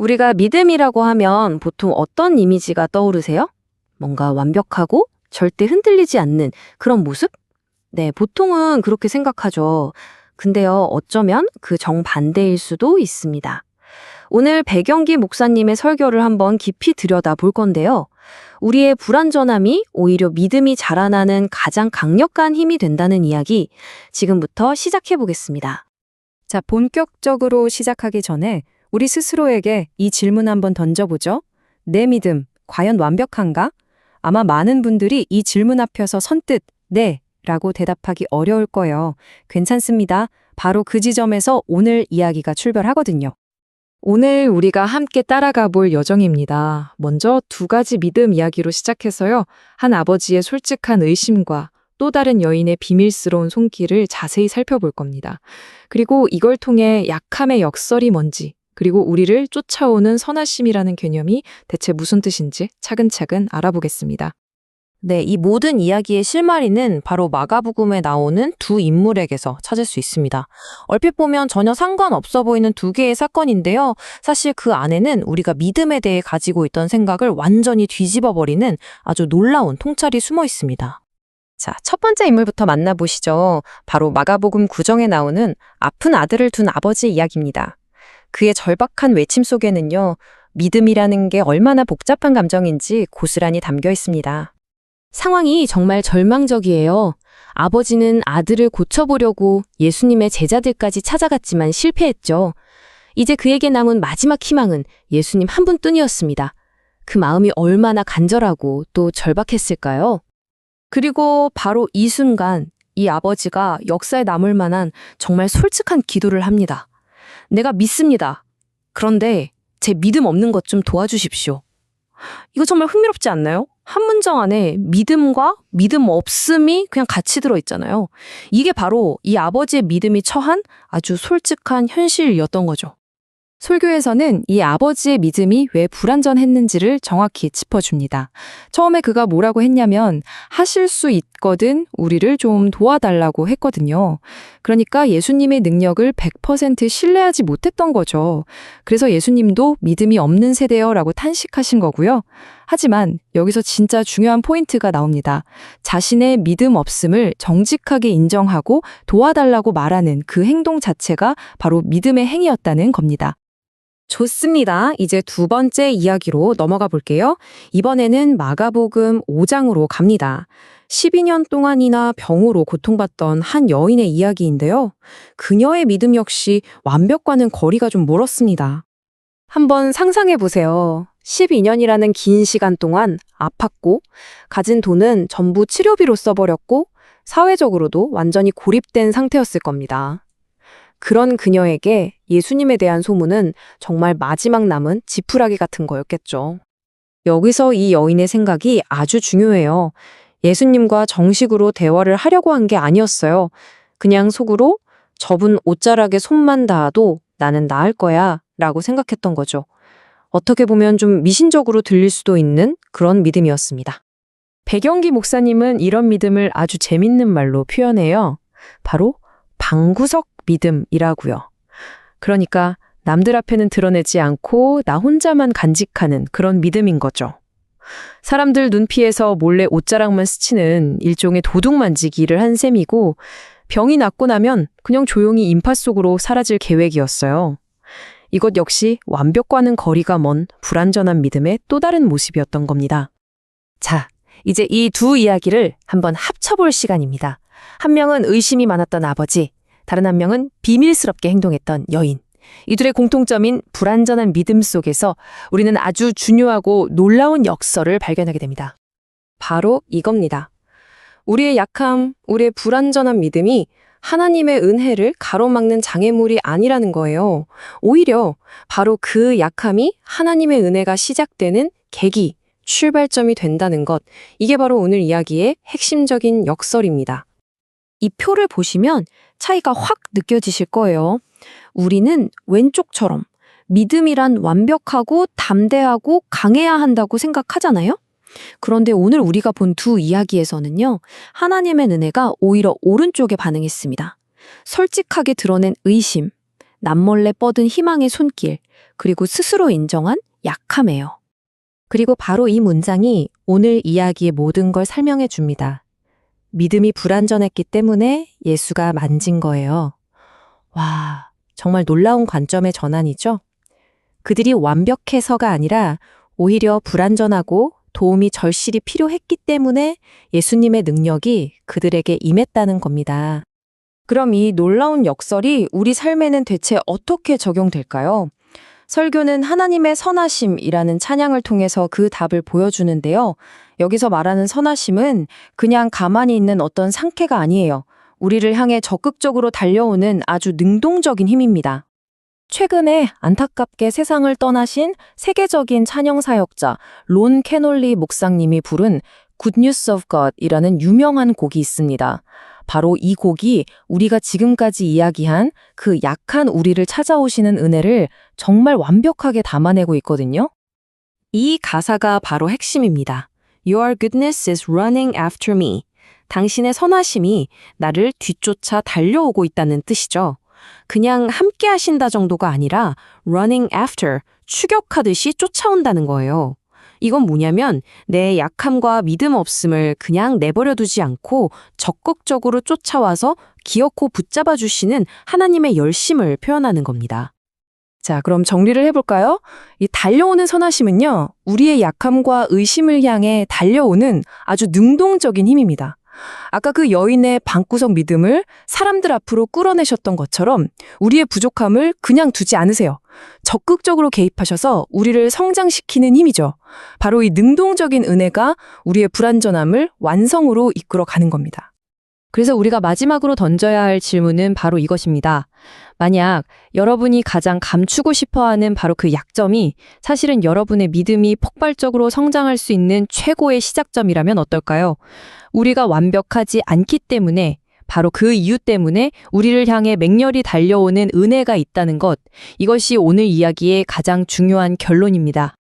우리가 믿음이라고 하면 보통 어떤 이미지가 떠오르세요? 뭔가 완벽하고 절대 흔들리지 않는 그런 모습? 네, 보통은 그렇게 생각하죠. 근데요, 어쩌면 그 정반대일 수도 있습니다. 오늘 배경기 목사님의 설교를 한번 깊이 들여다 볼 건데요. 우리의 불완전함이 오히려 믿음이 자라나는 가장 강력한 힘이 된다는 이야기 지금부터 시작해 보겠습니다. 자, 본격적으로 시작하기 전에 우리 스스로에게 이 질문 한번 던져보죠. 내 믿음, 과연 완벽한가? 아마 많은 분들이 이 질문 앞에서 선뜻, 네, 라고 대답하기 어려울 거예요. 괜찮습니다. 바로 그 지점에서 오늘 이야기가 출발하거든요. 오늘 우리가 함께 따라가 볼 여정입니다. 먼저 두 가지 믿음 이야기로 시작해서요. 한 아버지의 솔직한 의심과 또 다른 여인의 비밀스러운 손길을 자세히 살펴볼 겁니다. 그리고 이걸 통해 약함의 역설이 뭔지, 그리고 우리를 쫓아오는 선하심이라는 개념이 대체 무슨 뜻인지 차근차근 알아보겠습니다. 네, 이 모든 이야기의 실마리는 바로 마가복음에 나오는 두 인물에게서 찾을 수 있습니다. 얼핏 보면 전혀 상관없어 보이는 두 개의 사건인데요. 사실 그 안에는 우리가 믿음에 대해 가지고 있던 생각을 완전히 뒤집어 버리는 아주 놀라운 통찰이 숨어 있습니다. 자, 첫 번째 인물부터 만나보시죠. 바로 마가복음 9정에 나오는 아픈 아들을 둔 아버지 이야기입니다. 그의 절박한 외침 속에는요, 믿음이라는 게 얼마나 복잡한 감정인지 고스란히 담겨 있습니다. 상황이 정말 절망적이에요. 아버지는 아들을 고쳐보려고 예수님의 제자들까지 찾아갔지만 실패했죠. 이제 그에게 남은 마지막 희망은 예수님 한 분뿐이었습니다. 그 마음이 얼마나 간절하고 또 절박했을까요? 그리고 바로 이 순간 이 아버지가 역사에 남을 만한 정말 솔직한 기도를 합니다. 내가 믿습니다. 그런데 제 믿음 없는 것 좀 도와주십시오. 이거 정말 흥미롭지 않나요? 한 문장 안에 믿음과 믿음 없음이 그냥 같이 들어있잖아요. 이게 바로 이 아버지의 믿음이 처한 아주 솔직한 현실이었던 거죠. 설교에서는 이 아버지의 믿음이 왜 불완전했는지를 정확히 짚어줍니다. 처음에 그가 뭐라고 했냐면 하실 수 있거든 우리를 좀 도와달라고 했거든요. 그러니까 예수님의 능력을 100% 신뢰하지 못했던 거죠. 그래서 예수님도 믿음이 없는 세대여라고 탄식하신 거고요. 하지만 여기서 진짜 중요한 포인트가 나옵니다. 자신의 믿음 없음을 정직하게 인정하고 도와달라고 말하는 그 행동 자체가 바로 믿음의 행위였다는 겁니다. 좋습니다. 이제 두 번째 이야기로 넘어가 볼게요. 이번에는 마가복음 5장으로 갑니다. 12년 동안이나 병으로 고통받던 한 여인의 이야기인데요. 그녀의 믿음 역시 완벽과는 거리가 좀 멀었습니다. 한번 상상해 보세요. 12년이라는 긴 시간 동안 아팠고, 가진 돈은 전부 치료비로 써버렸고, 사회적으로도 완전히 고립된 상태였을 겁니다. 그런 그녀에게 예수님에 대한 소문은 정말 마지막 남은 지푸라기 같은 거였겠죠. 여기서 이 여인의 생각이 아주 중요해요. 예수님과 정식으로 대화를 하려고 한 게 아니었어요. 그냥 속으로 저분 옷자락에 손만 닿아도 나는 나을 거야 라고 생각했던 거죠. 어떻게 보면 좀 미신적으로 들릴 수도 있는 그런 믿음이었습니다. 배경기 목사님은 이런 믿음을 아주 재밌는 말로 표현해요. 바로 방구석 믿음이라고요. 그러니까 남들 앞에는 드러내지 않고 나 혼자만 간직하는 그런 믿음인 거죠. 사람들 눈 피해서 몰래 옷자락만 스치는 일종의 도둑 만지기를 한 셈이고 병이 낫고 나면 그냥 조용히 인파 속으로 사라질 계획이었어요. 이것 역시 완벽과는 거리가 먼 불완전한 믿음의 또 다른 모습이었던 겁니다. 자, 이제 이 두 이야기를 한번 합쳐볼 시간입니다. 한 명은 의심이 많았던 아버지, 다른 한 명은 비밀스럽게 행동했던 여인. 이들의 공통점인 불완전한 믿음 속에서 우리는 아주 중요하고 놀라운 역설을 발견하게 됩니다. 바로 이겁니다. 우리의 약함, 우리의 불완전한 믿음이 하나님의 은혜를 가로막는 장애물이 아니라는 거예요. 오히려 바로 그 약함이 하나님의 은혜가 시작되는 계기, 출발점이 된다는 것. 이게 바로 오늘 이야기의 핵심적인 역설입니다. 이 표를 보시면 차이가 확 느껴지실 거예요. 우리는 왼쪽처럼 믿음이란 완벽하고 담대하고 강해야 한다고 생각하잖아요? 그런데 오늘 우리가 본 두 이야기에서는요, 하나님의 은혜가 오히려 오른쪽에 반응했습니다. 솔직하게 드러낸 의심, 남몰래 뻗은 희망의 손길, 그리고 스스로 인정한 약함이에요. 그리고 바로 이 문장이 오늘 이야기의 모든 걸 설명해 줍니다. 믿음이 불완전했기 때문에 예수가 만진 거예요. 와, 정말 놀라운 관점의 전환이죠? 그들이 완벽해서가 아니라 오히려 불완전하고 도움이 절실히 필요했기 때문에 예수님의 능력이 그들에게 임했다는 겁니다. 그럼 이 놀라운 역설이 우리 삶에는 대체 어떻게 적용될까요? 설교는 하나님의 선하심이라는 찬양을 통해서 그 답을 보여주는데요. 여기서 말하는 선하심은 그냥 가만히 있는 어떤 상태가 아니에요. 우리를 향해 적극적으로 달려오는 아주 능동적인 힘입니다. 최근에 안타깝게 세상을 떠나신 세계적인 찬영 사역자 론 캐놀리 목사님이 부른 Good News of God이라는 유명한 곡이 있습니다. 바로 이 곡이 우리가 지금까지 이야기한 그 약한 우리를 찾아오시는 은혜를 정말 완벽하게 담아내고 있거든요. 이 가사가 바로 핵심입니다. Your goodness is running after me. 당신의 선하심이 나를 뒤쫓아 달려오고 있다는 뜻이죠. 그냥 함께 하신다 정도가 아니라 running after, 추격하듯이 쫓아온다는 거예요. 이건 뭐냐면 내 약함과 믿음 없음을 그냥 내버려 두지 않고 적극적으로 쫓아와서 기어코 붙잡아 주시는 하나님의 열심을 표현하는 겁니다. 자, 그럼 정리를 해볼까요? 이 달려오는 선하심은요, 우리의 약함과 의심을 향해 달려오는 아주 능동적인 힘입니다. 아까 그 여인의 방구석 믿음을 사람들 앞으로 끌어내셨던 것처럼 우리의 부족함을 그냥 두지 않으세요. 적극적으로 개입하셔서 우리를 성장시키는 힘이죠. 바로 이 능동적인 은혜가 우리의 불완전함을 완성으로 이끌어 가는 겁니다. 그래서 우리가 마지막으로 던져야 할 질문은 바로 이것입니다. 만약 여러분이 가장 감추고 싶어 하는 바로 그 약점이 사실은 여러분의 믿음이 폭발적으로 성장할 수 있는 최고의 시작점이라면 어떨까요? 우리가 완벽하지 않기 때문에 바로 그 이유 때문에 우리를 향해 맹렬히 달려오는 은혜가 있다는 것, 이것이 오늘 이야기의 가장 중요한 결론입니다.